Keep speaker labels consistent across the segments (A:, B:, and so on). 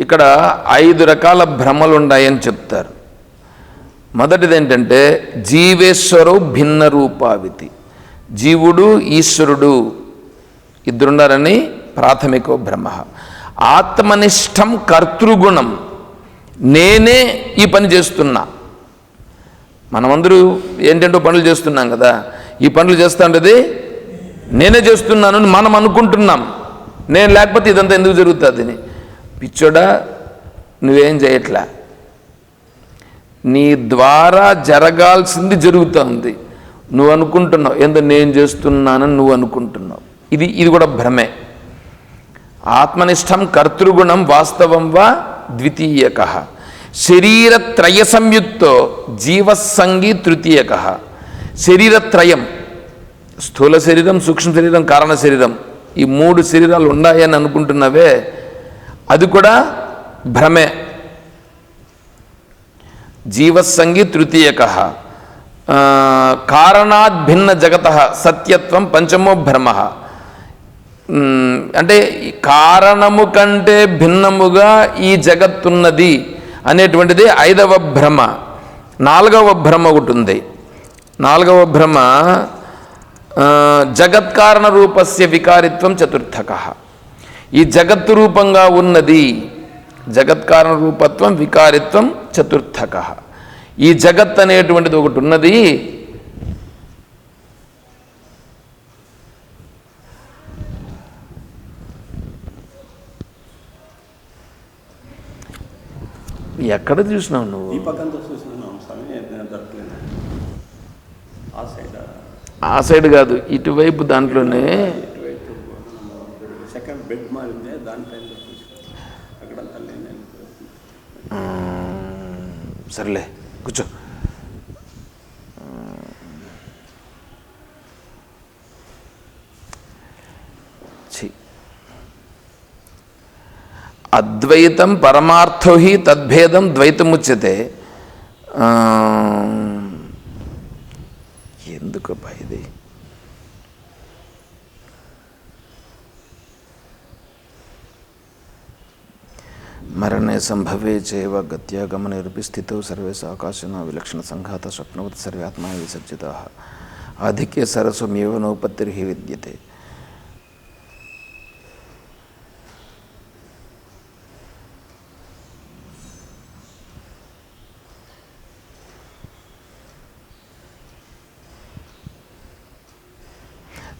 A: ఇక్కడ ఐదు రకాల భ్రమలు ఉన్నాయని చెప్తారు. మొదటిది ఏంటంటే జీవేశ్వరు భిన్న రూపావితి. జీవుడు ఈశ్వరుడు ఇద్దరున్నారని ప్రాథమిక భ్రమ. ఆత్మనిష్టం కర్తృగుణం. నేనే ఈ పని చేస్తున్నా. మనమందరూ ఏంటంటో పనులు చేస్తున్నాం కదా. ఈ పనులు చేస్తుంటది నేనే చేస్తున్నాను అని మనం అనుకుంటున్నాం. నేను లేకపోతే ఇదంతా ఎందుకు జరుగుతుంది అని పిచ్చోడా నువ్వేం చేయట్లా నీ ద్వారా జరగాల్సింది జరుగుతుంది. నువ్వు అనుకుంటున్నావు. ఏందో నేను చేస్తున్నానని నువ్వు అనుకుంటున్నావు. ఇది ఇది కూడా భ్రమే. ఆత్మనిష్టం కర్తృగుణం వాస్తవం వా ద్వితీయక. శరీరత్రయ సంయుక్తో జీవసంగి తృతీయక. శరీరత్రయం స్థూల శరీరం సూక్ష్మ శరీరం కారణ శరీరం ఈ మూడు శరీరాలు ఉన్నాయని అనుకుంటున్నవే. అది కూడా భ్రమే. జీవసంగి తృతీయక కారణాద్ భిన్న జగత సత్యత్వం పంచమో భ్రమ. అంటే కారణము కంటే భిన్నముగా ఈ జగత్తున్నది అనేటువంటిది ఐదవ భ్రమ. నాలుగవ భ్రమ ఒకటి ఉంది. నాలుగవ భ్రమ జగత్కారణ రూపస్య వికారిత్వం చతుర్థక. ఈ జగత్తు రూపంగా ఉన్నది. జగత్కారణ రూపత్వం వికారిత్వం చతుర్థక. ఈ జగత్ అనేటువంటిది ఒకటి ఉన్నది. ఎక్కడ చూసినావు నువ్వు?
B: ఆ సైడ్.
A: కాదు ఇటువైపు దాంట్లోనే సర్లే కూర్చో. అద్వైతం పరమార్థో హి తద్భేదం ద్వైతముచ్యతే. ఆ, ఎందుకబ్బా ఇది? మరణే సంభవే చేవ గత్యా గమనిరపి స్థితౌ సర్వే ఆకాశన విలక్షణ సంఘాత స్వప్నవత్ సర్వాత్మా విసర్జిత. ఆధిక్య సరస్వమేవ నోపత్తిర్హి విద్యతే.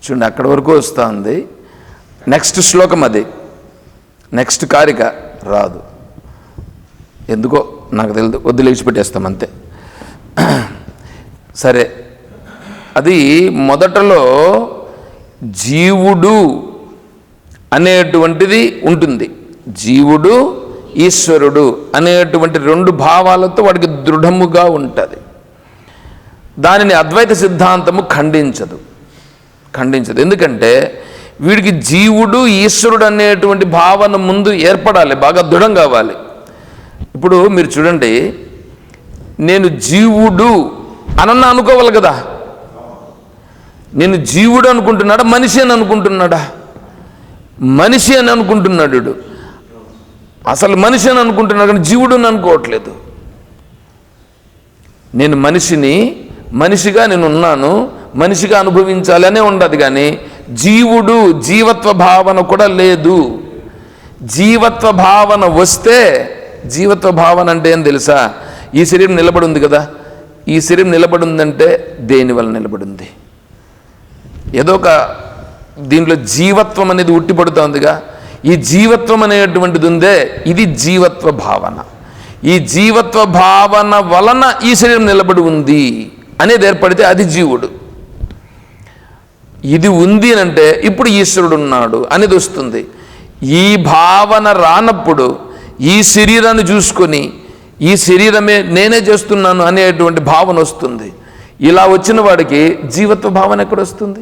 A: చూడండి అక్కడి వరకు వస్తుంది. నెక్స్ట్ శ్లోకం అది నెక్స్ట్ కారిక రాదు. ఎందుకో నాకు తెలియదు. వదిలేసి పెట్టేస్తాం అంతే. సరే. అది మొదటలో జీవుడు అనేటువంటిది ఉంటుంది. జీవుడు ఈశ్వరుడు అనేటువంటి రెండు భావాలతో వాడికి దృఢముగా ఉంటుంది. దానిని అద్వైత సిద్ధాంతము ఖండించదు. ఖండించదు. ఎందుకంటే వీడికి జీవుడు ఈశ్వరుడు అనేటువంటి భావన ముందు ఏర్పడాలి బాగా దృఢం కావాలి ఇప్పుడు మీరు చూడండి నేను జీవుడు అనన్న అనుకోవాలి కదా. నేను జీవుడు అనుకుంటున్నాడా మనిషి అని అనుకుంటున్నాడా? మనిషి అని అనుకుంటున్నాడు అసలు మనిషి అని అనుకుంటున్నాడు కానీ జీవుడు అని అనుకోవట్లేదు. నేను మనిషిని మనిషిగా నేను ఉన్నాను మనిషిగా అనుభవించాలనే ఉండదు కానీ జీవుడు జీవత్వ భావన కూడా లేదు. జీవత్వ భావన వస్తే జీవత్వ భావన అంటే ఏం తెలుసా? ఈ శరీరం నిలబడి ఉంది కదా. ఈ శరీరం నిలబడి ఉందంటే దేని వల్ల నిలబడి ఉంది ఏదో ఒక దీంట్లో జీవత్వం అనేది ఉట్టిపడుతోందిగా ఈ జీవత్వం అనేటువంటిది ఉందే ఇది జీవత్వ భావన ఈ జీవత్వ భావన వలన ఈ శరీరం నిలబడి ఉంది అనేది ఏర్పడితే అది జీవుడు. ఇది ఉంది అని అంటే ఇప్పుడు ఈశ్వరుడు ఉన్నాడు అనేది వస్తుంది. ఈ భావన రానప్పుడు ఈ శరీరాన్ని చూసుకొని ఈ శరీరమే నేనే చేస్తున్నాను అనేటువంటి భావన వస్తుంది. ఇలా వచ్చిన వాడికి జీవత్వ భావన ఎక్కడ వస్తుంది?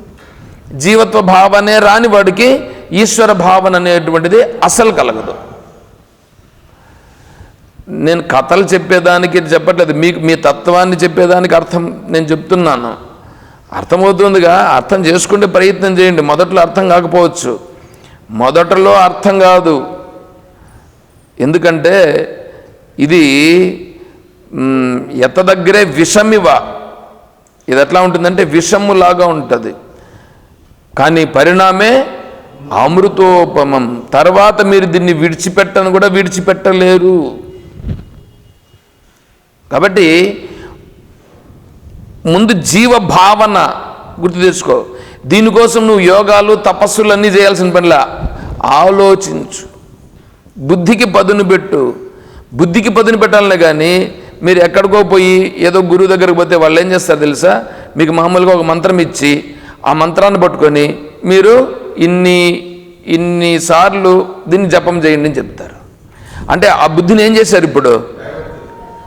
A: జీవత్వ భావనే రాని వాడికి ఈశ్వర భావన అనేటువంటిది అసలు కలగదు. నేను కథలు చెప్పేదానికి చెప్పట్లేదు. మీకు మీ తత్వాన్ని చెప్పేదానికి అర్థం నేను చెప్తున్నాను. అర్థమవుతుందిగా అర్థం చేసుకుంటే ప్రయత్నం చేయండి. మొదట్లో అర్థం కాకపోవచ్చు. మొదటలో అర్థం కాదు. ఎందుకంటే ఇది మ్, ఎత్త దగ్గరే విషమివ. ఇది ఎట్లా ఉంటుందంటే విషములాగా ఉంటుంది. కానీ పరిణామే అమృతోపమం. తర్వాత మీరు దీన్ని విడిచిపెట్టను కూడా విడిచిపెట్టలేరు. కాబట్టి ముందు జీవ భావన గుర్తు తెచ్చుకో. దీనికోసం నువ్వు యోగాలు తపస్సులు అన్నీ చేయాల్సిన పనిలా ఆలోచించు. బుద్ధికి పదును పెట్టు. బుద్ధికి పదును పెట్టాలనే కానీ మీరు ఎక్కడికో పోయి ఏదో గురువు దగ్గరికి పోతే వాళ్ళు ఏం చేస్తారు తెలుసా? మీకు మామూలుగా ఒక మంత్రం ఇచ్చి ఆ మంత్రాన్ని పట్టుకొని మీరు ఇన్ని ఇన్ని సార్లు దీన్ని జపం చేయండి అని చెప్తారు. అంటే ఆ బుద్ధిని ఏం చేశారు ఇప్పుడు?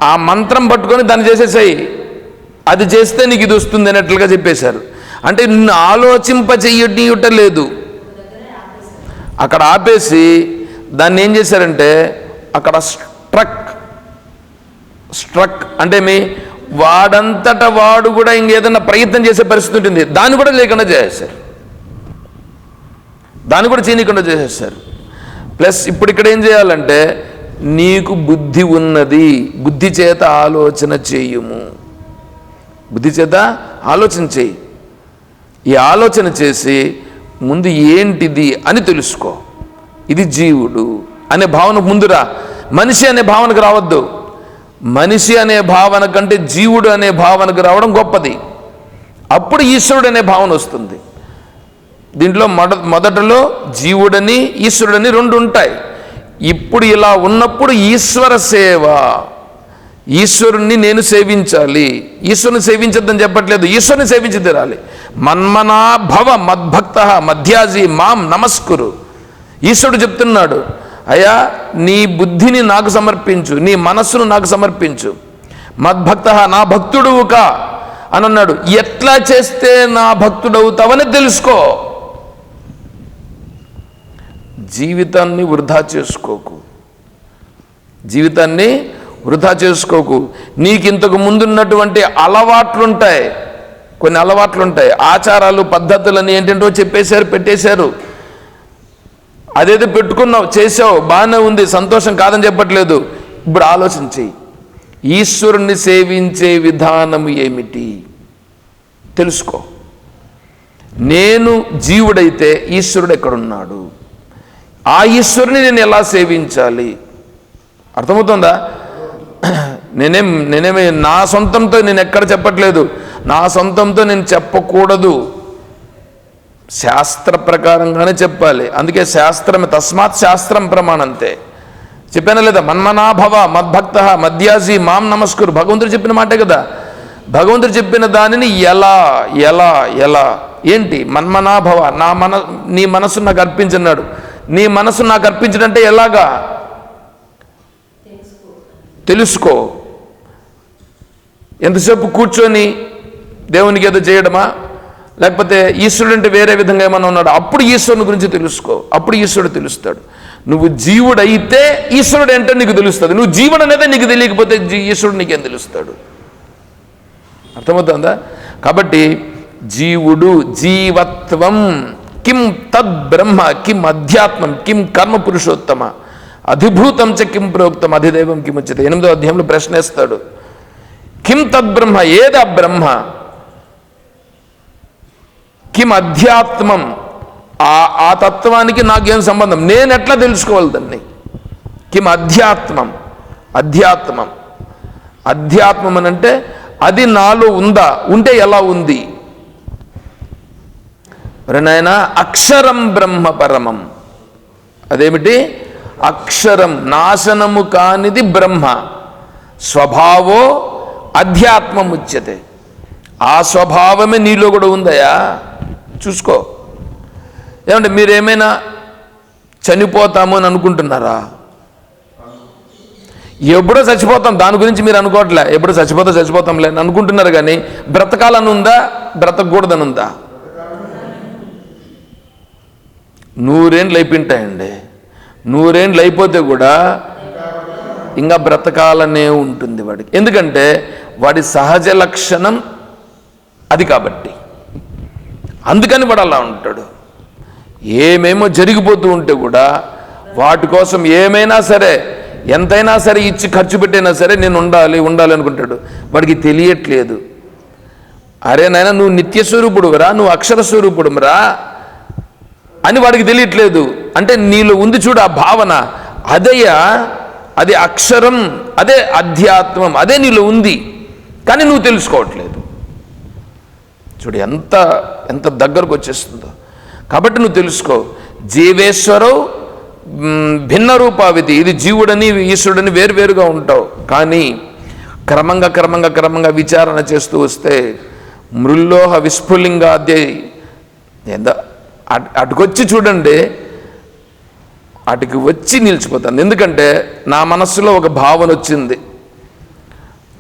A: ఆ మంత్రం పట్టుకొని దాన్ని చేసేసాయి. అది చేస్తే నీకు ఇది వస్తుంది అన్నట్లుగా చెప్పేశారు. అంటే నిన్ను ఆలోచింప ఇవ్వటం లేదు అక్కడ ఆపేసి దాన్ని ఏం చేశారంటే అక్కడ స్ట్రక్ స్ట్రక్ అంటే మీ వాడంతట వాడు కూడా ఇంకేదన్నా ప్రయత్నం చేసే పరిస్థితి ఉంటుంది. దాన్ని కూడా లేకుండా చేసేసారు దాన్ని కూడా చేయకుండా చేసేసారు ప్లస్ ఇప్పుడు ఇక్కడ ఏం చేయాలంటే నీకు బుద్ధి ఉన్నది బుద్ధి చేత ఆలోచన చేయుము. బుద్ధి చేత ఆలోచన చేయి. ఈ ఆలోచన చేసి ముందు ఏంటిది అని తెలుసుకో. ఇది జీవుడు అనే భావన ముందురా. మనిషి అనే భావనకు రావద్దు. మనిషి అనే భావన కంటే జీవుడు అనే భావనకు రావడం గొప్పది. అప్పుడు ఈశ్వరుడు అనే భావన వస్తుంది. దీంట్లో మొద మొదటలో జీవుడని ఈశ్వరుడని రెండు ఉంటాయి. ఇప్పుడు ఇలా ఉన్నప్పుడు ఈశ్వర సేవ. ఈశ్వరుణ్ణి నేను సేవించాలి. ఈశ్వరుని సేవించద్దని చెప్పట్లేదు. ఈశ్వరుని సేవించి తీరాలి. మన్మనా భవ మద్భక్త మధ్యాజీ మాం నమస్కురు. ఈశ్వరుడు చెప్తున్నాడు అయ్యా నీ బుద్ధిని నాకు సమర్పించు నీ మనస్సును నాకు సమర్పించు. మద్భక్త నా భక్తుడువు కా అని అన్నాడు. ఎట్లా చేస్తే నా భక్తుడవుతావని తెలుసుకో. జీవితాన్ని వృధా చేసుకోకు. జీవితాన్ని వృధా చేసుకోకు. నీకు ఇంతకు ముందున్నటువంటి అలవాట్లుంటాయి. కొన్ని అలవాట్లుంటాయి. ఆచారాలు పద్ధతులని ఏంటంటో చెప్పేశారు పెట్టేశారు. అదేదో పెట్టుకున్నావు చేసావు బాగానే ఉంది సంతోషం కాదని చెప్పట్లేదు. ఇప్పుడు ఆలోచన చెయ్యి. ఈశ్వరుణ్ణి సేవించే విధానం ఏమిటి? తెలుసుకో. నేను జీవుడైతే ఈశ్వరుడు ఎక్కడున్నాడు? ఆ ఈశ్వరుని నేను ఎలా సేవించాలి? అర్థమవుతుందా? నేనేం నేనేమి నా సొంతంతో నేను ఎక్కడ చెప్పట్లేదు. నా సొంతంతో నేను చెప్పకూడదు. శాస్త్ర ప్రకారంగానే చెప్పాలి. అందుకే శాస్త్రం తస్మాత్ శాస్త్రం ప్రమాణంతే. చెప్పానా లేదా? మన్మనాభవ మద్భక్త మద్యాసి మాం నమస్కురు. భగవంతుడు చెప్పిన మాటే కదా. భగవంతుడు చెప్పిన దానిని ఎలా ఎలా ఎలా ఏంటి? మన్మనాభవ నా మన నీ మనసు నాకు అర్పించన్నాడు. నీ మనసు నాకు అర్పించడంటే ఎలాగా? తెలుసుకో. ఎంతసేపు కూర్చొని దేవునికి ఏదో చేయడమా? లేకపోతే ఈశ్వరుడు అంటే వేరే విధంగా ఏమన్నా ఉన్నాడు? అప్పుడు ఈశ్వరుని గురించి తెలుసుకో. అప్పుడు ఈశ్వరుడు తెలుస్తాడు. నువ్వు జీవుడైతే ఈశ్వరుడు ఏంటో నీకు తెలుస్తుంది. నువ్వు జీవుడు అనేది నీకు తెలియకపోతే జీ- ఈశ్వరుడు నీకేం తెలుస్తాడు? అర్థమవుతుందా? కాబట్టి జీవుడు జీవత్వం కిం తద్బ్రహ్మ కిం అధ్యాత్మం కిం కర్మ పురుషోత్తమ అధిభూతం చ కిం ప్రోక్తం అధిదైవం కిం ఉచ్యతే ఎనిమిదో అధ్యాయంలో ప్రశ్నేస్తాడు. కిం తద్బ్రహ్మ ఏదా ఏది ఆ బ్రహ్మ? కిమ్ అధ్యాత్మం ఆ ఆ తత్వానికి నాకేం సంబంధం? నేను ఎట్లా తెలుసుకోవాలి దాన్ని? కిమ్ అధ్యాత్మం. అధ్యాత్మం అధ్యాత్మం అని అంటే అది నాలో ఉందా? ఉంటే ఎలా ఉంది? నాయన అక్షరం బ్రహ్మ పరమం. అదేమిటి? అక్షరం నాశనము కానిది బ్రహ్మ. స్వభావో అధ్యాత్మముచ్యతే. ఆ స్వభావమే నీలో కూడా ఉందయా చూసుకో. ఏమంటే మీరేమైనా చనిపోతాము అని అనుకుంటున్నారా? ఎప్పుడో చచ్చిపోతాం. దాని గురించి మీరు అనుకోవట్లే. ఎప్పుడో చచ్చిపోతా చచ్చిపోతాంలే అని అనుకుంటున్నారు కానీ బ్రతకాలని ఉందా బ్రతకూడదని ఉందా నూరేండ్లు అయిపోయింటాయండి. నూరేండ్లు అయిపోతే కూడా ఇంకా బ్రతకాలనే ఉంటుంది వాడికి. ఎందుకంటే వాడి సహజ లక్షణం అది కాబట్టి. అందుకని వాడు అలా ఉంటాడు. ఏమేమో జరిగిపోతూ ఉంటే కూడా వాటి కోసం ఏమైనా సరే ఎంతైనా సరే ఇచ్చి ఖర్చు పెట్టైనా సరే నేను ఉండాలి ఉండాలి అనుకుంటాడు. వాడికి తెలియట్లేదు. అరే నాయన నువ్వు నిత్య స్వరూపుడురా నువ్వు అక్షర స్వరూపుడురా అని వాడికి తెలియట్లేదు. అంటే నీలో ఉంది చూడు ఆ భావన. అదయ్యా అది అక్షరం అదే అధ్యాత్మం అదే నీలో ఉంది. కానీ నువ్వు తెలుసుకోవట్లేదు. చూడు ఎంత ఎంత దగ్గరకు వచ్చేస్తుందో. కాబట్టి నువ్వు తెలుసుకో జీవేశ్వరవు భిన్న రూపావిధి ఇది జీవుడని ఈశ్వరుడని వేరువేరుగా ఉంటావు. కానీ క్రమంగా క్రమంగా క్రమంగా విచారణ చేస్తూ వస్తే మృల్లోహ విస్ఫులింగాద్య ఏందో అటుకొచ్చి చూడండి అటుకి వచ్చి నిలిచిపోతాను. ఎందుకంటే నా మనస్సులో ఒక భావన వచ్చింది.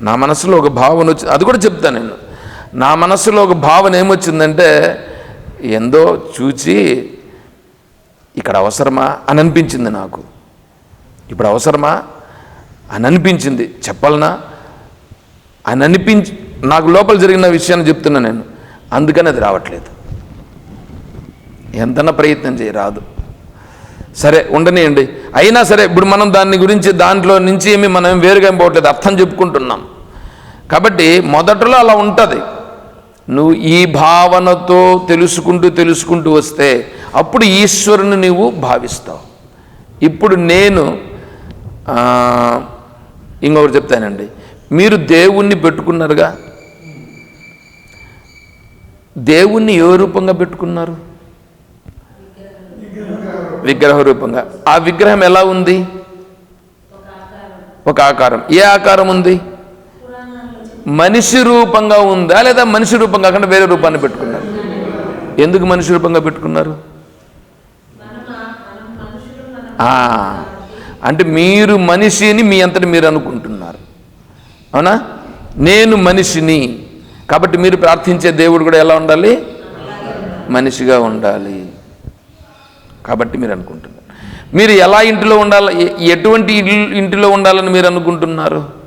A: నా మనసులో ఒక భావన వచ్చి అది కూడా చెప్తాను నేను. నా మనసులో ఒక భావన ఏమొచ్చిందంటే ఏందో చూచి ఇక్కడ అవసరమా? అని అనిపించింది నాకు. ఇప్పుడు అవసరమా? అని అనిపించింది. చెప్పాలనా? అని అనిపించి నాకు లోపల జరిగిన విషయాన్ని చెప్తున్నా నేను. అందుకని అది రావట్లేదు. ఎంతన్నా ప్రయత్నం చేయి రాదు. సరే ఉండనియండి. అయినా సరే ఇప్పుడు మనం దాని గురించి దాంట్లో నుంచి ఏమి మనం వేరుగా ఏం పోవట్లేదు. అర్థం చెప్పుకుంటున్నాం. కాబట్టి మొదట్లో అలా ఉంటుంది. నువ్వు ఈ భావనతో తెలుసుకుంటూ తెలుసుకుంటూ వస్తే అప్పుడు ఈశ్వరుని నువ్వు భావిస్తావు. ఇప్పుడు నేను ఇంకొకరు ఇంకొకటి చెప్తానండి. మీరు దేవుణ్ణి పెట్టుకున్నారుగా? దేవుణ్ణి ఏ రూపంగా పెట్టుకున్నారు? విగ్రహ రూపంగా. ఆ విగ్రహం ఎలా ఉంది? ఒక ఆకారం. ఏ ఆకారం ఉంది? మనిషి రూపంగా ఉందా లేదా మనిషి రూపం కాకుండా వేరే రూపాన్ని పెట్టుకున్నారు? ఎందుకు మనిషి రూపంగా పెట్టుకున్నారు? అంటే మీరు మనిషిని మీ అంతటి మీరు అనుకుంటున్నారు. అవునా? నేను మనిషిని. కాబట్టి మీరు ప్రార్థించే దేవుడు కూడా ఎలా ఉండాలి? మనిషిగా ఉండాలి. కాబట్టి మీరు అనుకుంటున్నారు. మీరు ఎలా ఇంటిలో ఉండాలి ఎటువంటి ఇల్లు ఇంటిలో ఉండాలని మీరు అనుకుంటున్నారు?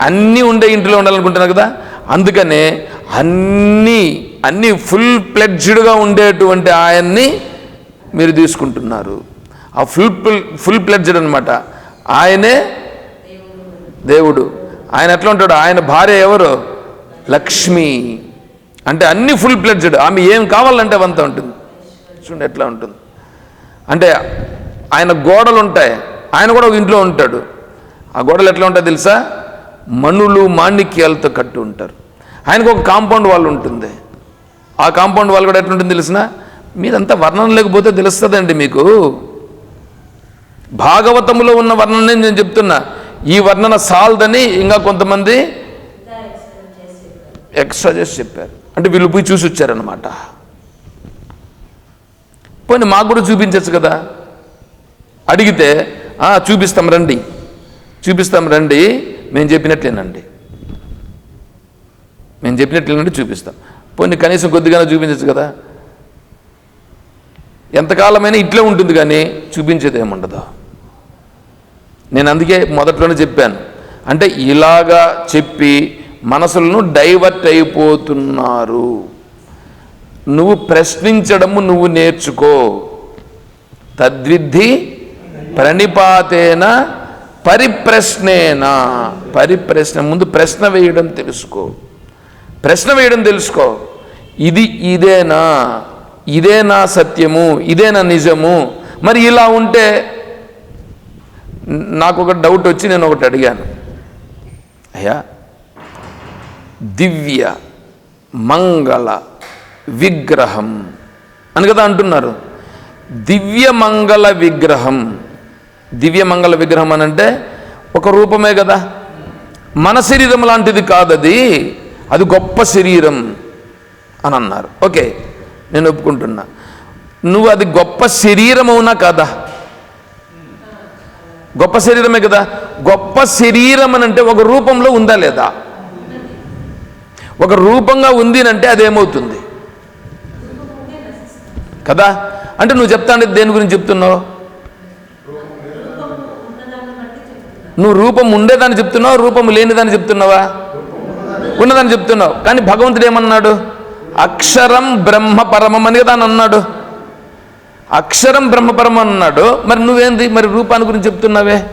A: అన్నీ ఉండే ఇంట్లో ఉండాలనుకుంటున్నారు కదా? అందుకనే అన్నీ అన్నీ ఫుల్ ప్లెడ్జ్డ్గా ఉండేటువంటి ఆయన్ని మీరు తీసుకుంటున్నారు. ఆ ఫుల్ ఫుల్ ప్లెడ్జ్డ్ అనమాట ఆయనే దేవుడు. ఆయన ఎట్లా ఉంటాడు? ఆయన భార్య ఎవరు? లక్ష్మి. అంటే అన్ని ఫుల్ ప్లెడ్జ్డ్ ఆమె ఏం కావాలంటే అవంతా ఉంటుంది. చూడండి ఎట్లా ఉంటుంది. అంటే ఆయన గోడలు ఉంటాయి. ఆయన కూడా ఒక ఇంట్లో ఉంటాడు. ఆ గోడలు ఎట్లా ఉంటాయి తెలుసా? మణులు మాణిక్యాలతో కట్టి ఉంటారు. ఆయనకు ఒక కాంపౌండ్ వాళ్ళు ఉంటుంది. ఆ కాంపౌండ్ వాళ్ళు కూడా ఎట్లుంటుంది తెలిసిన? మీరంతా వర్ణన లేకపోతే తెలుస్తుందండి మీకు. భాగవతములో ఉన్న వర్ణనే నేను చెప్తున్నా. ఈ వర్ణన సాల్దని ఇంకా కొంతమంది ఎక్స్ట్రా చేసి చెప్పారు. అంటే వీళ్ళు పోయి చూసి వచ్చారనమాట పోనీ మాకు కూడా చూపించచ్చు కదా? అడిగితే చూపిస్తాం రండి. చూపిస్తాం రండి. మేము చెప్పినట్లేనండి. మేము చెప్పినట్లేనండి చూపిస్తాం. పోనీ కనీసం కొద్దిగా చూపించచ్చు కదా. ఎంతకాలమైనా ఇట్లే ఉంటుంది కానీ చూపించేది ఏముండదు. నేను అందుకే మొదట్లోనే చెప్పాను. అంటే ఇలాగా చెప్పి మనసులను డైవర్ట్ అయిపోతున్నారు. నువ్వు ప్రశ్నించడము నువ్వు నేర్చుకో. తద్విద్ధి ప్రణిపాతేన పరిప్రశ్నేనా పరిప్రశ్న ముందు ప్రశ్న వేయడం తెలుసుకో. ప్రశ్న వేయడం తెలుసుకో. ఇది ఇదేనా? ఇదేనా సత్యము? ఇదేనా నిజము? మరి ఇలా ఉంటే నాకు ఒక డౌట్ వచ్చి నేను ఒకటి అడిగాను. అయ్యా దివ్య మంగళ విగ్రహం అని కదా అంటున్నారు. దివ్య మంగళ విగ్రహం. దివ్య మంగళ విగ్రహం అని అంటే ఒక రూపమే కదా. మన శరీరం లాంటిది కాదది అది. గొప్ప శరీరం అని అన్నారు. ఓకే నేను ఒప్పుకుంటున్నా. నువ్వు అది గొప్ప శరీరం అవునా కాదా? గొప్ప శరీరమే కదా. గొప్ప శరీరం అని అంటే ఒక రూపంలో ఉందా లేదా? ఒక రూపంగా ఉంది అంటే అదేమవుతుంది? కదా? అంటే నువ్వు చెప్తాను దేని గురించి చెప్తున్నావు? నువ్వు రూపం ఉండేదని చెప్తున్నావు రూపం లేనిదని చెప్తున్నావా? ఉన్నదని చెప్తున్నావు. కానీ భగవంతుడు ఏమన్నాడు? అక్షరం బ్రహ్మ పరమం అని కదా అని అన్నాడు. అక్షరం బ్రహ్మపరం అన్నాడు. మరి నువ్వేంది? మరి రూపాన్ని గురించి చెప్తున్నావే?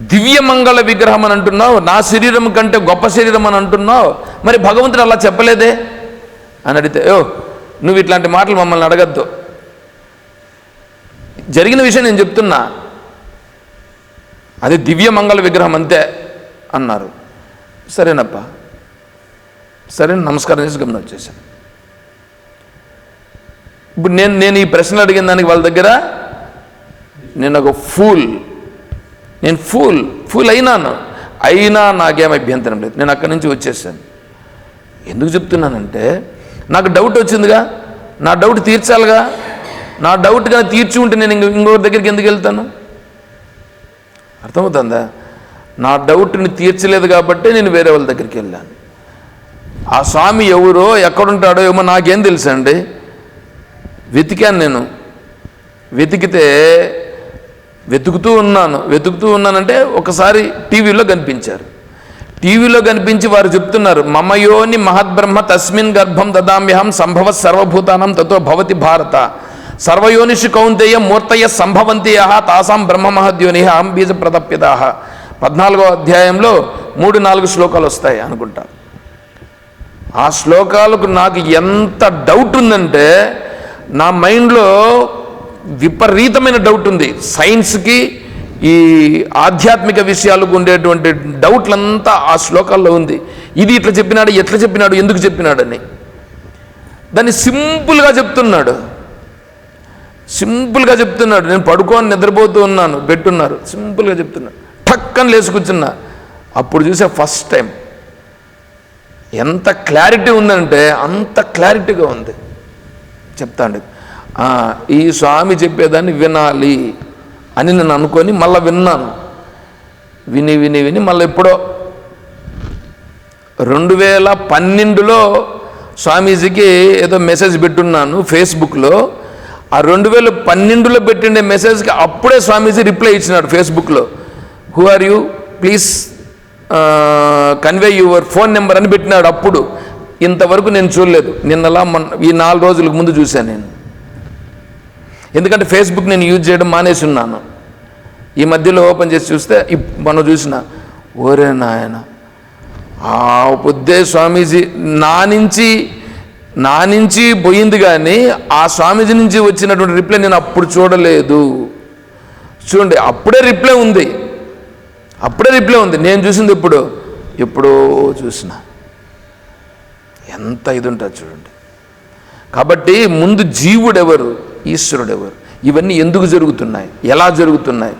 A: దివ్యమంగళ విగ్రహం అని అంటున్నావు. నా శరీరం కంటే గొప్ప శరీరం అని అంటున్నావు. మరి భగవంతుడు అలా చెప్పలేదే? అని అడిగితే ఓ నువ్వు ఇట్లాంటి మాటలు మమ్మల్ని అడగద్దు. జరిగిన విషయం నేను చెప్తున్నా. అది దివ్యమంగళ విగ్రహం అంతే అన్నారు. సరేనప్పా. సరే నమస్కారం చేసి గమనం వచ్చేసాను ఇప్పుడు నేను నేను ఈ ప్రశ్నలు అడిగిన దానికి వాళ్ళ దగ్గర నేను ఒక ఫూల్ నేను ఫూల్ ఫూల్ అయినాను. అయినా నాకేం అభ్యంతరం లేదు. నేను అక్కడి నుంచి వచ్చేసాను. ఎందుకు చెప్తున్నానంటే నాకు డౌట్ వచ్చిందిగా. నా డౌట్ తీర్చాలిగా. నా డౌట్ కానీ తీర్చి ఉంటే నేను ఇంకో ఇంకొకరి దగ్గరికి ఎందుకు వెళ్తాను? అర్థమవుతుందా? నా డౌట్ని తీర్చలేదు కాబట్టి నేను వేరే వాళ్ళ దగ్గరికి వెళ్ళాను. ఆ స్వామి ఎవరో ఎక్కడుంటాడో ఏమో నాకేం తెలుసండి? వెతికాను నేను. వెతికితే వెతుకుతూ ఉన్నాను. వెతుకుతూ ఉన్నానంటే ఒకసారి టీవీలో కనిపించారు. టీవీలో కనిపించి వారు చెప్తున్నారు మమయోని మహద్బ్రహ్మ తస్మిన్ గర్భం దదామ్యహం సంభవ సర్వభూతానం తతో భవతి భారత. సర్వయోనిషు కౌంతేయ మూర్తయ సంభవంతియ తాసాం బ్రహ్మ మహద్యోని అహం బీజ పద్నాలుగో అధ్యాయంలో మూడు నాలుగు శ్లోకాలు వస్తాయి అనుకుంటా. ఆ శ్లోకాలకు నాకు ఎంత డౌట్ ఉందంటే నా మైండ్లో విపరీతమైన డౌట్ ఉంది. సైన్స్కి ఈ ఆధ్యాత్మిక విషయాలకు ఉండేటువంటి డౌట్లంతా ఆ శ్లోకాల్లో ఉంది. ఇది ఇట్లా చెప్పినాడు ఎట్లా చెప్పినాడు ఎందుకు చెప్పినాడని. దాన్ని సింపుల్గా చెప్తున్నాడు. సింపుల్గా చెప్తున్నాడు. నేను పడుకొని నిద్రపోతూ ఉన్నాను పెట్టున్నారు. సింపుల్గా చెప్తున్నాడు. టక్కని లేచి కూర్చున్నా. అప్పుడు చూసే ఫస్ట్ టైం. ఎంత క్లారిటీ ఉందంటే అంత క్లారిటీగా ఉంది. చెప్తాండి అండి ఈ స్వామి చెప్పేదాన్ని వినాలి అని నేను అనుకొని మళ్ళీ విన్నాను. విని విని విని మళ్ళీ ఎప్పుడో రెండు వేల పన్నెండులో స్వామీజీకి ఏదో మెసేజ్ పెట్టున్నాను ఫేస్బుక్లో. ఆ రెండు వేల పన్నెండులో పెట్టిండే మెసేజ్కి అప్పుడే స్వామీజీ రిప్లై ఇచ్చినాడు ఫేస్బుక్లో. Who are you? Please convey your phone number అని పెట్టినాడు అప్పుడు. ఇంతవరకు నేను చూడలేదు. నిన్నలా మొన్న ఈ నాలుగు రోజులకు ముందు చూశాను నేను. ఎందుకంటే ఫేస్బుక్ నేను యూజ్ చేయడం మానేసి ఉన్నాను. ఈ మధ్యలో ఓపెన్ చేసి చూస్తే మనం చూసిన ఓరే నాయన ఆ పొద్దే స్వామీజీ నా నుంచి నా నుంచి పోయింది కానీ ఆ స్వామీజీ నుంచి వచ్చినటువంటి రిప్లై నేను అప్పుడు చూడలేదు. చూడండి అప్పుడే రిప్లై ఉంది. అప్పుడే రిప్లై ఉంది. నేను చూసింది ఇప్పుడు ఎప్పుడో చూసిన. ఎంత ఇది ఉంటుంది చూడండి. కాబట్టి ముందు జీవుడెవరు? ఈశ్వరుడెవరు? ఇవన్నీ ఎందుకు జరుగుతున్నాయి? ఎలా జరుగుతున్నాయి?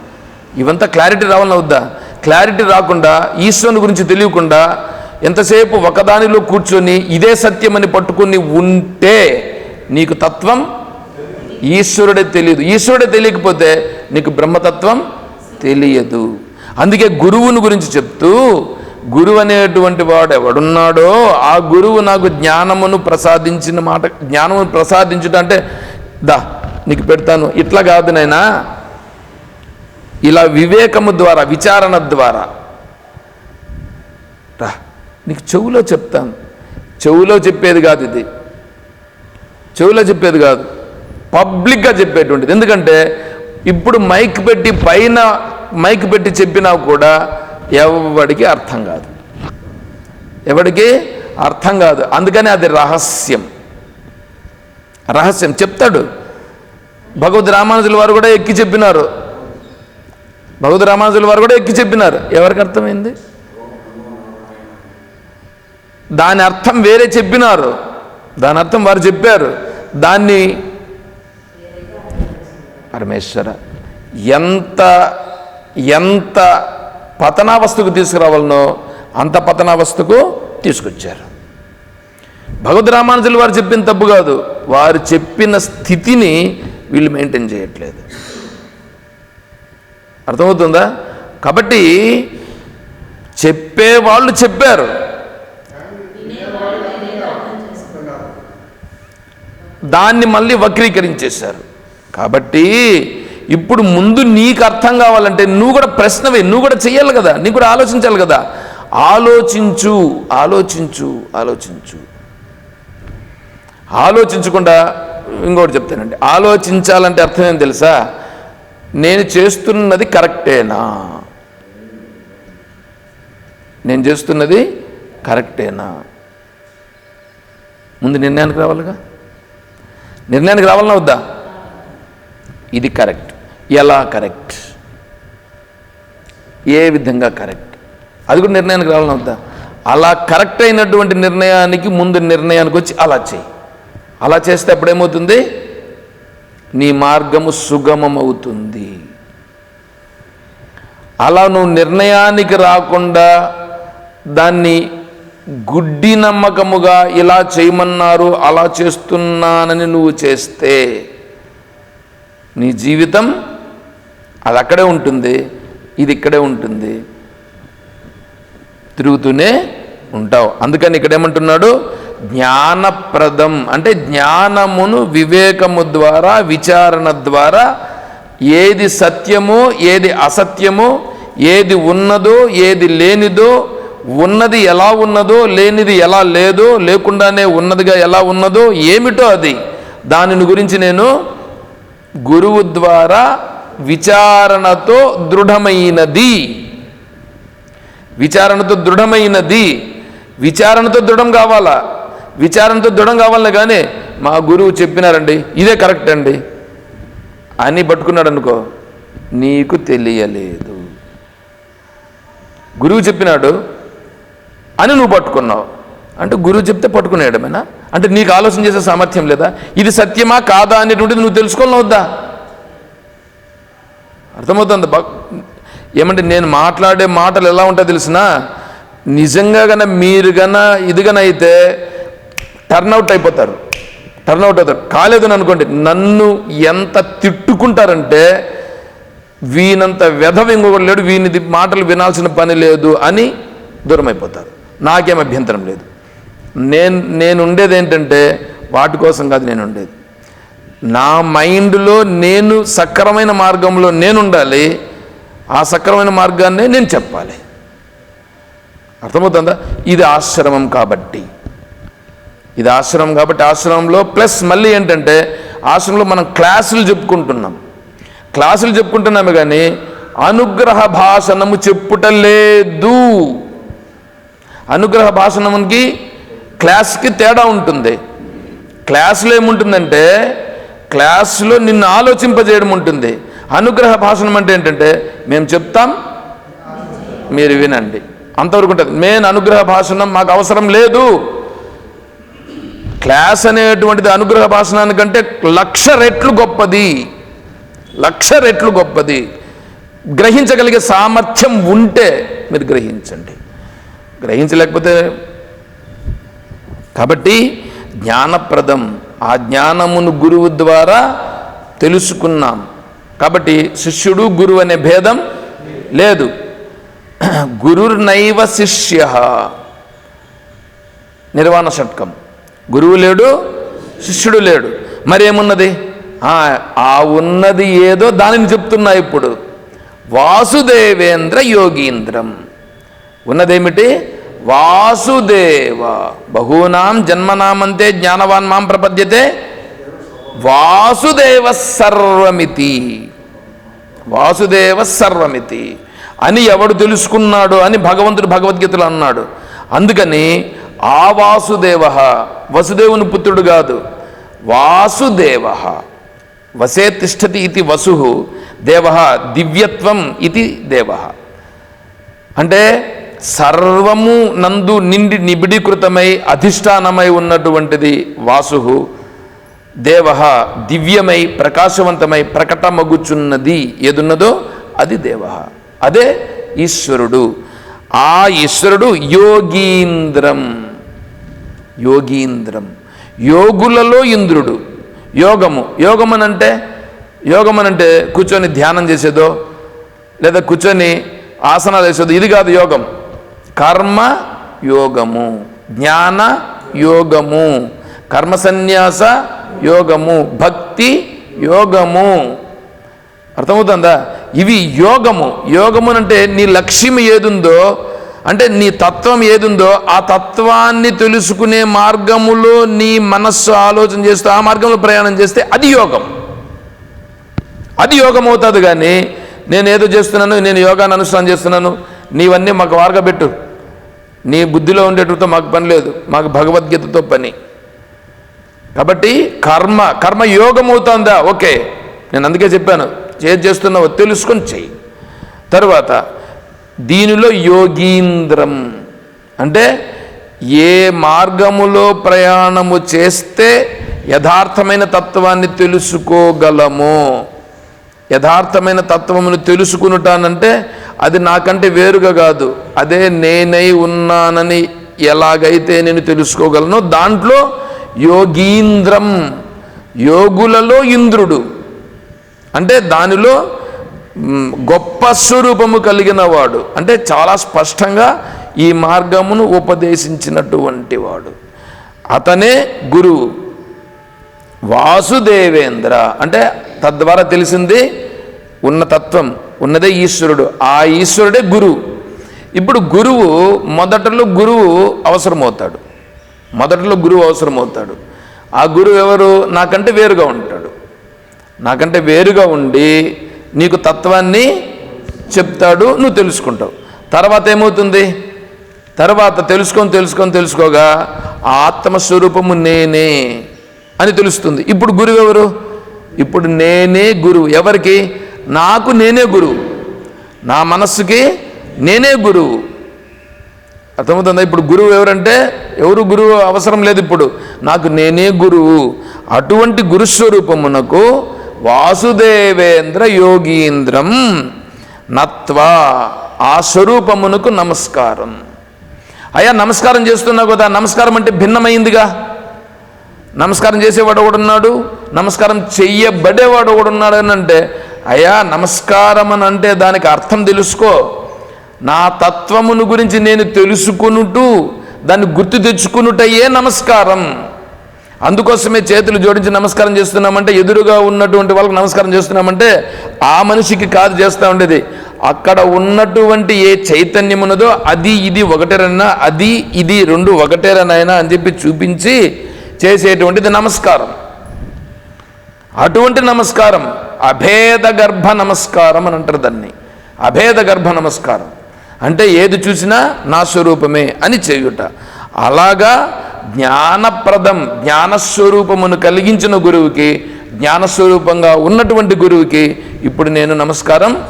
A: ఇవంతా క్లారిటీ రావాలని వద్దా? క్లారిటీ రాకుండా ఈశ్వరుని గురించి తెలియకుండా ఎంతసేపు ఒకదానిలో కూర్చొని ఇదే సత్యమని పట్టుకొని ఉంటే నీకు తత్వం ఈశ్వరుడే తెలియదు. ఈశ్వరుడే తెలియకపోతే నీకు బ్రహ్మతత్వం తెలియదు. అందుకే గురువుని గురించి చెప్తూ గురువు అనేటువంటి వాడు ఎవడున్నాడో ఆ గురువు నాకు జ్ఞానమును ప్రసాదించిన మాట జ్ఞానమును ప్రసాదించడం అంటే దా నీకు పెడతాను. ఇట్లా కాదు నైనా ఇలా వివేకము ద్వారా విచారణ ద్వారా నీకు చెవులో చెప్తాను. చెవులో చెప్పేది కాదు ఇది. చెవులో చెప్పేది కాదు. పబ్లిక్గా చెప్పేటువంటిది. ఎందుకంటే ఇప్పుడు మైక్ పెట్టి పైన మైక్ పెట్టి చెప్పినా కూడా ఎవడికి అర్థం కాదు. ఎవడికి అర్థం కాదు. అందుకని అది రహస్యం. రహస్యం. చెప్తాడు. భగవద్ రామానుజుల వారు కూడా ఎక్కి చెప్పినారు. భగవద్ రామానుజుల వారు కూడా ఎక్కి చెప్పినారు. ఎవరికి అర్థమైంది? దాని అర్థం వేరే చెప్పినారు. దాని అర్థం వారు చెప్పారు. దాన్ని పరమేశ్వర ఎంత ఎంత పతనావస్థకు తీసుకురావాలనో అంత పతనావస్థకు తీసుకొచ్చారు. భగవద్ రామానుజులు వారు చెప్పిన తప్పు కాదు. వారు చెప్పిన స్థితిని వీళ్ళు మెయింటైన్ చేయట్లేదు. అర్థమవుతుందా? కాబట్టి చెప్పేవాళ్ళు చెప్పారు. దాన్ని మళ్ళీ వక్రీకరించేశారు. కాబట్టి ఇప్పుడు ముందు నీకు అర్థం కావాలంటే నువ్వు కూడా ప్రశ్నవే నువ్వు కూడా చెయ్యాలి కదా నీకు కూడా ఆలోచించాలి కదా. ఆలోచించు ఆలోచించు ఆలోచించు. ఆలోచించకుండా ఇంకోటి చెప్తానండి. ఆలోచించాలంటే అర్థం ఏం తెలుసా? నేను చేస్తున్నది కరెక్టేనా? నేను చేస్తున్నది కరెక్టేనా? ముందు నిర్ణయానికి రావాలిగా? నిర్ణయానికి రావాలన్నా వద్దా? ఇది కరెక్ట్. ఎలా కరెక్ట్? ఏ విధంగా కరెక్ట్? అది కూడా నిర్ణయానికి రావాలని వద్దా? అలా కరెక్ట్ అయినటువంటి నిర్ణయానికి ముందు నిర్ణయానికి వచ్చి అలా చేయి. అలా చేస్తే అప్పుడేమవుతుంది నీ మార్గము సుగమమవుతుంది. అలా నువ్వు నిర్ణయానికి రాకుండా దాన్ని గుడ్డి నమ్మకముగా ఇలా చేయమన్నారు అలా చేస్తున్నానని నువ్వు చేస్తే నీ జీవితం అది అక్కడే ఉంటుంది ఇది ఇక్కడే ఉంటుంది. తిరుగుతూనే ఉంటావు. అందుకని ఇక్కడేమంటున్నాడు? జ్ఞానప్రదం అంటే జ్ఞానమును వివేకము ద్వారా విచారణ ద్వారా ఏది సత్యమో ఏది అసత్యమో ఏది ఉన్నదో ఏది లేనిదో ఉన్నది ఎలా ఉన్నదో లేనిది ఎలా లేదో లేకుండానే ఉన్నదిగా ఎలా ఉన్నదో ఏమిటో అది. దానిని గురించి నేను గురువు ద్వారా విచారణతో దృఢమైనది. విచారణతో దృఢమైనది. విచారణతో దృఢం కావాలా? విచారణతో దృఢం కావాలనే కానీ మా గురువు చెప్పినారండి. ఇదే కరెక్ట్ అండి. అని పట్టుకున్నాడు అనుకో నీకు తెలియలేదు. గురువు చెప్పినాడు అని నువ్వు పట్టుకున్నావు. అంటే గురువు చెప్తే పట్టుకునేయడమేనా? అంటే నీకు ఆలోచన చేసే సామర్థ్యం లేదా? ఇది సత్యమా కాదా అనేటువంటిది నువ్వు తెలుసుకోవాలని వద్దా అర్థమవుతుంది? బా ఏమంటే నేను మాట్లాడే మాటలు ఎలా ఉంటాయో తెలిసినా నిజంగా గన మీరు గన ఇదిగన అయితే టర్న్అవుట్ అయిపోతారు. టర్న్అవుట్ అవుతారు. కాలేదని అనుకోండి నన్ను ఎంత తిట్టుకుంటారంటే వీనంత వెధవ ఇంకొకటి లేడు వీని మాటలు వినాల్సిన పని లేదు అని దూరం అయిపోతారు నాకేం అభ్యంతరం లేదు. నేను నేను ఉండేది ఏంటంటే వాటి కోసం కాదు నేను ఉండేది నా మైండ్లో నేను సక్రమైన మార్గంలో నేను ఉండాలి ఆ సక్రమైన మార్గాన్నే నేను చెప్పాలి. అర్థమవుతుందా? ఇది ఆశ్రమం కాబట్టి. ఇది ఆశ్రమం కాబట్టి ఆశ్రమంలో ప్లస్ మళ్ళీ ఏంటంటే ఆశ్రమంలో మనం క్లాసులు చెప్పుకుంటున్నాం. క్లాసులు చెప్పుకుంటున్నామే కానీ అనుగ్రహ భాషణము చెప్పుట లేదు. అనుగ్రహ భాషణంకి క్లాస్కి తేడా ఉంటుంది. క్లాసులో ఏముంటుందంటే క్లాసులో నిన్ను ఆలోచింపజేయడం ఉంటుంది. అనుగ్రహ భాషణం అంటే ఏంటంటే మేము చెప్తాం మీరు వినండి. అంతవరకు ఉంటుంది. మెయిన్ అనుగ్రహ భాషణం మాకు అవసరం లేదు. క్లాస్ అనేటువంటిది అనుగ్రహ భాషణానికంటే లక్ష రెట్లు గొప్పది. లక్ష రెట్లు గొప్పది. గ్రహించగలిగే సామర్థ్యం ఉంటే మీరు గ్రహించండి. గ్రహించలేకపోతే? కాబట్టి జ్ఞానప్రదం ఆ జ్ఞానమును గురువు ద్వారా తెలుసుకున్నాం. కాబట్టి శిష్యుడు గురువు అనే భేదం లేదు. గురుర్నైవ శిష్య నిర్వాణ షట్కం. గురువు లేడు శిష్యుడు లేడు. మరేమున్నది ఆ, ఆ ఉన్నది ఏదో దానిని చెప్తున్నా ఇప్పుడు. వాసుదేవేంద్ర యోగీంద్రం. ఉన్నదేమిటి? వాసుదేవ. బహూనాం జన్మనామంతే జ్ఞానవాన్ మాం ప్రపద్యతే. వాసుదేవ సర్వమితి. వాసుదేవ సర్వమితి. అని ఎవడు తెలుసుకున్నాడు అని భగవంతుడు భగవద్గీతలో అన్నాడు. అందుకని ఆ వాసుదేవ వసుదేవుని పుత్రుడు కాదు. వాసుదేవ వసే తిష్టతి ఇది వసు దేవ దివ్యత్వం ఇది దేవ. అంటే సర్వము నందు నిండి నిబిడీకృతమై అధిష్టానమై ఉన్నటువంటిది వాసు దేవ దివ్యమై ప్రకాశవంతమై ప్రకటమగుచున్నది ఏదున్నదో అది దేవ. అదే ఈశ్వరుడు. ఆ ఈశ్వరుడు యోగీంద్రం. యోగీంద్రం. యోగులలో ఇంద్రుడు. యోగము. యోగమనంటే యోగమనంటే కూర్చొని ధ్యానం చేసేదో లేదా కూర్చొని ఆసనాలు వేసేదో ఇది కాదు యోగం. కర్మ యోగము జ్ఞాన యోగము కర్మ సన్యాస యోగము భక్తి యోగము. అర్థమవుతుందా? ఇవి యోగము. యోగము అంటే నీ లక్ష్యం ఏదుందో అంటే నీ తత్వం ఏదుందో ఆ తత్వాన్ని తెలుసుకునే మార్గములో నీ మనస్సు ఆలోచన చేస్తూ ఆ మార్గంలో ప్రయాణం చేస్తే అది యోగం. అది యోగం అవుతుంది కానీ నేను ఏదో చేస్తున్నాను నేను యోగాను అనుష్ఠానం చేస్తున్నాను నీవన్నీ మాకు వారగబెట్టు నీ బుద్ధిలో ఉండేటతో మాకు పని లేదు మాకు భగవద్గీతతో పని. కాబట్టి కర్మ కర్మ యోగం అవుతుందా ఓకే నేను అందుకే చెప్పాను చేతి చేస్తున్నావు తెలుసుకొని చెయ్యి. తర్వాత దీనిలో యోగీంద్రం. అంటే ఏ మార్గములో ప్రయాణము చేస్తే యథార్థమైన తత్వాన్ని తెలుసుకోగలమో? యథార్థమైన తత్వమును తెలుసుకునుటానంటే అది నాకంటే వేరుగా కాదు. అదే నేనై ఉన్నానని ఎలాగైతే నేను తెలుసుకోగలను దాంట్లో యోగీంద్రం యోగులలో ఇంద్రుడు. అంటే దానిలో గొప్ప స్వరూపము కలిగిన వాడు అంటే చాలా స్పష్టంగా ఈ మార్గమును ఉపదేశించినటువంటి వాడు. అతనే గురువు. వాసుదేవేంద్ర. అంటే తద్వారా తెలిసింది ఉన్న తత్వం ఉన్నదే ఈశ్వరుడు. ఆ ఈశ్వరుడే గురువు. ఇప్పుడు గురువు మొదటలో గురువు అవసరమవుతాడు. మొదటలో గురువు అవసరమవుతాడు. ఆ గురువు ఎవరు? నాకంటే వేరుగా ఉంటాడు. నాకంటే వేరుగా ఉండి నీకు తత్వాన్ని చెప్తాడు నువ్వు తెలుసుకుంటావు. తర్వాత ఏమవుతుంది? తర్వాత తెలుసుకొని తెలుసుకొని తెలుసుకోగా ఆత్మస్వరూపము నేనే అని తెలుస్తుంది. ఇప్పుడు గురువు ఎవరు? ఇప్పుడు నేనే గురువు. ఎవరికి? నాకు నేనే గురువు. నా మనస్సుకి నేనే గురువు. అర్థమవుతుందా? ఇప్పుడు గురువు ఎవరంటే? ఎవరు గురువు? అవసరం లేదు ఇప్పుడు. నాకు నేనే గురువు. అటువంటి గురుస్వరూపమునకు వాసుదేవేంద్ర యోగీంద్రం నత్వా ఆ స్వరూపమునకు నమస్కారం. అయ్యా నమస్కారం చేస్తున్నావు కదా. నమస్కారం అంటే భిన్నమైందిగా. నమస్కారం చేసేవాడు ఒకడున్నాడు నమస్కారం చెయ్యబడేవాడు ఒకడున్నాడు అని అంటే అయ్యా నమస్కారం అని అంటే దానికి అర్థం తెలుసుకో. నా తత్వమును గురించి నేను తెలుసుకునుటూ దాన్ని గుర్తు తెచ్చుకునుటయే నమస్కారం. అందుకోసమే చేతులు జోడించి నమస్కారం చేస్తున్నామంటే ఎదురుగా ఉన్నటువంటి వాళ్ళకి నమస్కారం చేస్తున్నామంటే ఆ మనిషికి కాదు చేస్తూ ఉండేది. అక్కడ ఉన్నటువంటి ఏ చైతన్యం ఉన్నదో అది ఇది ఒకటేరన్నా అది ఇది రెండు ఒకటేరనైనా అని చెప్పి చూపించి చేసేటువంటిది నమస్కారం. అటువంటి నమస్కారం అభేద గర్భ నమస్కారం అని అంటారు దాన్ని. అభేద గర్భ నమస్కారం. అంటే ఏది చూసినా నా స్వరూపమే అని చేయుట. అలాగా జ్ఞానప్రదం జ్ఞానస్వరూపమును కలిగించిన గురువుకి జ్ఞానస్వరూపంగా ఉన్నటువంటి గురువుకి ఇప్పుడు నేను నమస్కారం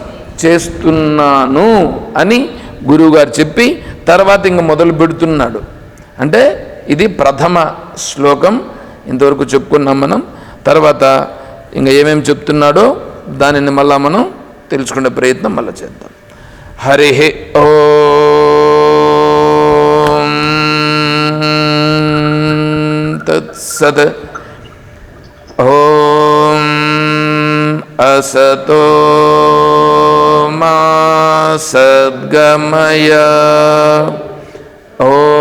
A: చేస్తున్నాను అని గురువుగారు చెప్పి తర్వాత ఇంక మొదలు పెడుతున్నాడు. అంటే ఇది ప్రథమ శ్లోకం. ఇంతవరకు చెప్పుకున్నాం మనం. తర్వాత ఇంకా ఏమేమి చెప్తున్నాడో దానిని మళ్ళా మనం తెలుసుకునే ప్రయత్నం మళ్ళీ చేద్దాం. హరి ఓం తత్సత్ ఓం అసతో మా సద్గమయ. ఓ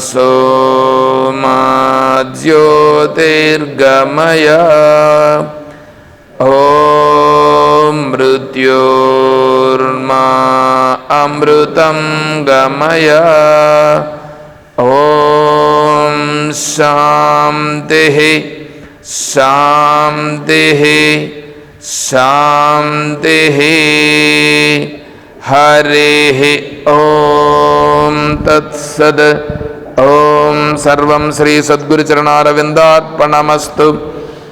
A: सोमा ज्योतिर्गमय ओ मृत्योर्मा अमृत गमय। ओ शांति शांति शांति हरे ओम तत्सद। ओम सर्व श्री सद्गुरुचरणारविन्दार्पणमस्तु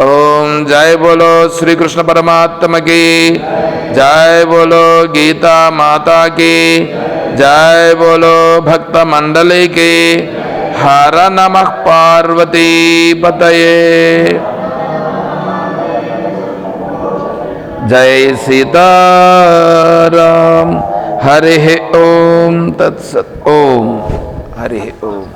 A: ओम जय बोलो श्री कृष्ण परमात्म की। जय बोलो गीता माता की। जय बोलो भक्त मंडली की। हर नमः पार्वती पतये। जय सीताराम। हरे ओम तत्सत ओम। हरे ओम।